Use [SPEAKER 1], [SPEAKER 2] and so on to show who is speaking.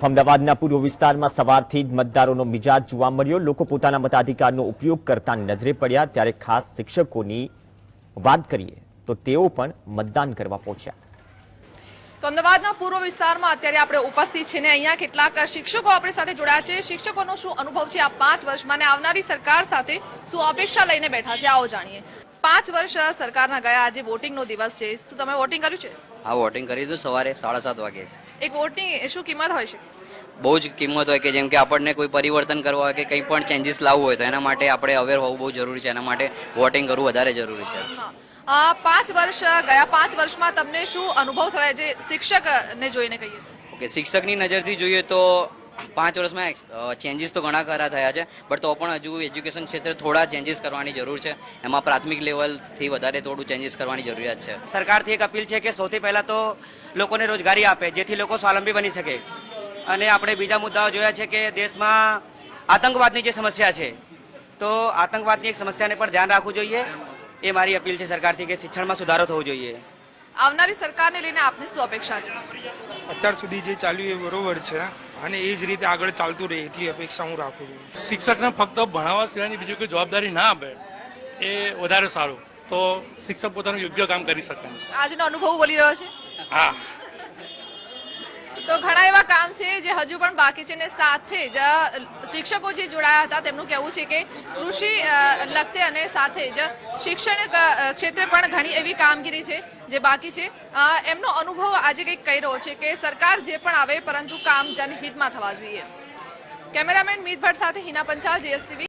[SPEAKER 1] તરફ અમદાવાદના પૂર્વ વિસ્તારમાં સવારથી જ મતદારોનો મિજાજ જોવા મળ્યો. લોકો પોતાના મતાધિકારનો ઉપયોગ કરતા નજરે પડ્યા. ત્યારે ખાસ શિક્ષકોની વાત કરીએ તો તેઓ પણ મતદાન કરવા પહોંચ્યા.
[SPEAKER 2] તો અમદાવાદના પૂર્વ વિસ્તારમાં અત્યારે આપણે ઉપસ્થિત છે ને અહીંયા કેટલાક શિક્ષકો આપણી સાથે જોડાયા છે. શિક્ષકોનો શું અનુભવ છે આ પાંચ વર્ષમાં? ને આવનારી સરકાર સાથે શું અપેક્ષા લઈને બેઠા છે? આવો જાણીએ. પાંચ વર્ષ સરકારના ગયા આજે વોટિંગનો દિવસ છે. શું તમે વોટિંગ કર્યું છે?
[SPEAKER 3] હા વોટિંગ કરી દીધું સવારે સાડા સાત વાગે છે.
[SPEAKER 2] એક વોટિંગ શું કિંમત હોય છે?
[SPEAKER 3] બહુ જ કિંમત હોય કે જેમ કે આપણને કોઈ પરિવર્તન કરવા હોય કે કંઈ પણ ચેન્જીસ લાવવું હોય તો એના માટે આપણે અવેર હોવું બહુ જરૂરી છે. એના માટે વોટિંગ કરવું વધારે જરૂરી છે.
[SPEAKER 2] પાંચ વર્ષ ગયા પાંચ વર્ષમાં તમને શું અનુભવ થયો છે શિક્ષકને જોઈને કહીએ?
[SPEAKER 3] ઓકે શિક્ષકની નજરથી જોઈએ તો પાંચ વર્ષમાં ચેન્જીસ તો ઘણા ખરા થયા છે બટ તો પણ હજુ એજ્યુકેશન ક્ષેત્રે થોડા ચેન્જીસ કરવાની જરૂર છે. એમાં પ્રાથમિક લેવલથી વધારે થોડું ચેન્જીસ કરવાની જરૂરિયાત છે.
[SPEAKER 4] સરકારથી એક અપીલ છે કે સૌથી પહેલાં તો લોકોને રોજગારી આપે જેથી લોકો સ્વાવલંબી બની શકે. અને આપણે બીજા મુદ્દાઓ જોયા છે કે દેશમાં આતંકવાદની જે સમસ્યા છે તો આતંકવાદની એક સમસ્યાને પણ ધ્યાન રાખવું જોઈએ. એ મારી અપીલ છે સરકારથી કે શિક્ષણમાં સુધારો થવો જોઈએ.
[SPEAKER 2] આવનારી સરકારને લઈને આપની શું અપેક્ષા છે?
[SPEAKER 5] અત્યાર સુધી જે ચાલ્યું એ બરોબર છે. અને એ જ રીતે આગળ ચાલતું રહે એટલી અપેક્ષા હું રાખું છું.
[SPEAKER 6] શિક્ષકને ફક્ત ભણાવવા સિવાયની બીજી કોઈ જવાબદારી ના આપે એ વધારે સારું. તો શિક્ષક પોતાનું યોગ્ય કામ કરી શકે.
[SPEAKER 2] આજનો અનુભવ બોલી રહ્યો છે?
[SPEAKER 6] હા.
[SPEAKER 2] તો ઘણા એવા કામ છે જે હજુ પણ બાકી છે ને સાથે જ શિક્ષકો જે જોડાયા હતા તેમનું કહેવું છે કે કૃષિ લગતે અને સાથે જ શિક્ષણ ક્ષેત્રે પણ ઘણી એવી કામગીરી છે જે બાકી છે. એમનો અનુભવ આજે કંઈક કહી રહ્યો છે કે સરકાર જે પણ આવે પરંતુ કામ જનહિતમાં થવા જોઈએ. કેમેરામેન મીત ભટ્ટ સાથે હિના પંચાલ, જીએસટીવી